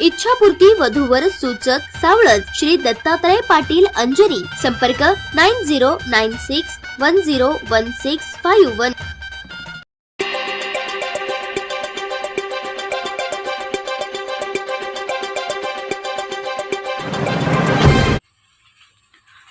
इच्छापूर्ती वधूवर सूचक सावळज श्री दत्तात्रय पाटील अंजनी. संपर्क nine zero nine six one zero one six five one.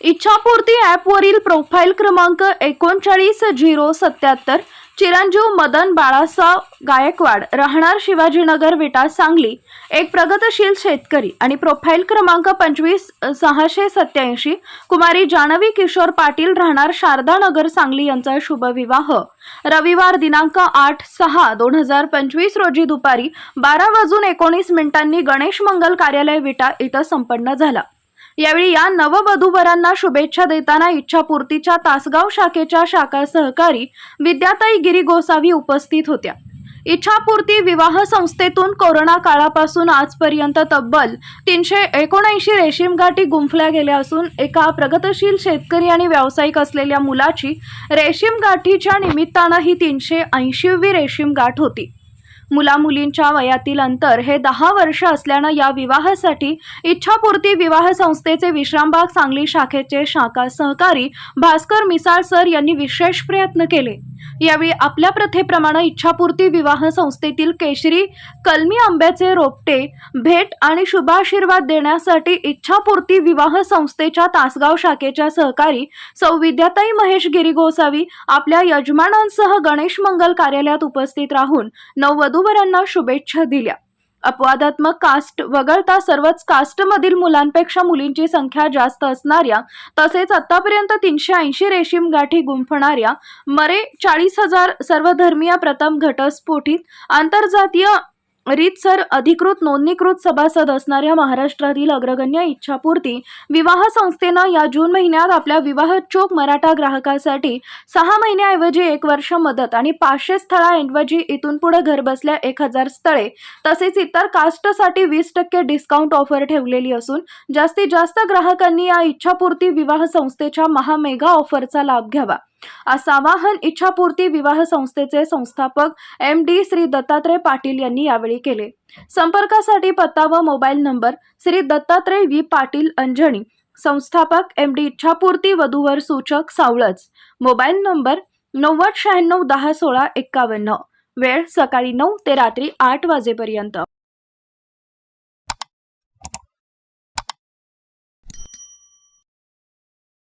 Ichhapurti ॲपवरील profile क्रमांक एकोणचाळीस झिरो सत्याहत्तर चिरंजीव मदन बाळासाव गायकवाड राहणार शिवाजीनगर विटा सांगली. एक प्रगतशील शेतकरी आणि प्रोफाईल क्रमांक पंचवीस सहाशे सत्याऐंशी कुमारी जानवी किशोर पाटील राहणार शारदानगर सांगली यांचा शुभविवाह रविवार दिनांक आठ सहा दोन हजार पंचवीस रोजी दुपारी बारा वाजून एकोणीस मिनिटांनी गणेश मंगल कार्यालय विटा इथं संपन्न झाला. यावेळी या नववधूवरांना शुभेच्छा देताना इच्छापूर्तीच्या तासगाव शाखेच्या शाखा सहकारी विद्याताई गिरी गोसावी उपस्थित होत्या. इच्छापूर्ती विवाह संस्थेतून कोरोना काळापासून आजपर्यंत तब्बल तीनशे एकोणऐंशी रेशीम गाठी गुंफल्या गेल्या असून एका प्रगतशील शेतकरी आणि व्यावसायिक असलेल्या मुलाची रेशीम गाठीच्या निमित्तानं ही तीनशे ऐंशीवी रेशीम गाठ होती. मुलामुलींच्या वयातील अंतर हे दहा वर्ष असल्यानं या विवाहासाठी इच्छापूर्ती विवाह संस्थेचे विश्रामबाग सांगली शाखेचे शाखा सहकारी भास्कर मिसाळ सर यांनी विशेष प्रयत्न केले. यावेळी आपल्या प्रथेप्रमाणे इच्छापूर्ती विवाह संस्थेतील केशरी कलमी आंब्याचे रोपटे भेट आणि शुभाशीर्वाद देण्यासाठी इच्छापूर्ती विवाह संस्थेच्या तासगाव शाखेच्या सहकारी सौ विद्याताई महेश गिरी गोसावी आपल्या यजमानांसह गणेश मंगल कार्यालयात उपस्थित राहून नववधूवरांना शुभेच्छा दिल्या. अपवादात्मक कास्ट वगळता सर्वच कास्टमधील मुलांपेक्षा मुलींची संख्या जास्त असणाऱ्या तसेच आतापर्यंत तीनशे ऐंशी रेशीम गाठी गुंफणाऱ्या मरे चाळीस हजार सर्वधर्मीय प्रथम घटस्फोटीत आंतरजातीय रीतसर अधिकृत नोंदणीकृत सभासद असणाऱ्या महाराष्ट्रातील अग्रगण्य इच्छापूर्ती विवाह संस्थेनं या जून महिन्यात आपल्या विवाह चोक मराठा ग्राहकासाठी सहा महिन्याऐवजी एक वर्ष मदत आणि पाचशे स्थळाऐवजी इथून पुढे घरबसल्या एक हजार स्थळे तसेच इतर कास्टसाठी वीस टक्के डिस्काउंट ऑफर ठेवलेली असून जास्तीत जास्त ग्राहकांनी या इच्छापूर्ती विवाह संस्थेच्या महामेगा ऑफरचा लाभ घ्यावा. असं आवाहन इच्छापूर्ती विवाह संस्थेचे संस्थापक एम डी श्री दत्तात्रय पाटील यांनी यावेळी केले. संपर्कासाठी पत्ता व mobile number Shri Dattatray V Patil Anjani संस्थापक एम डी इच्छापूर्ती वधूवर सूचक सावळच मोबाईल नंबर नव्वद शहाण्णव दहा सोळा एक्कावन्न. वेळ सकाळी नऊ ते रात्री आठ वाजेपर्यंत.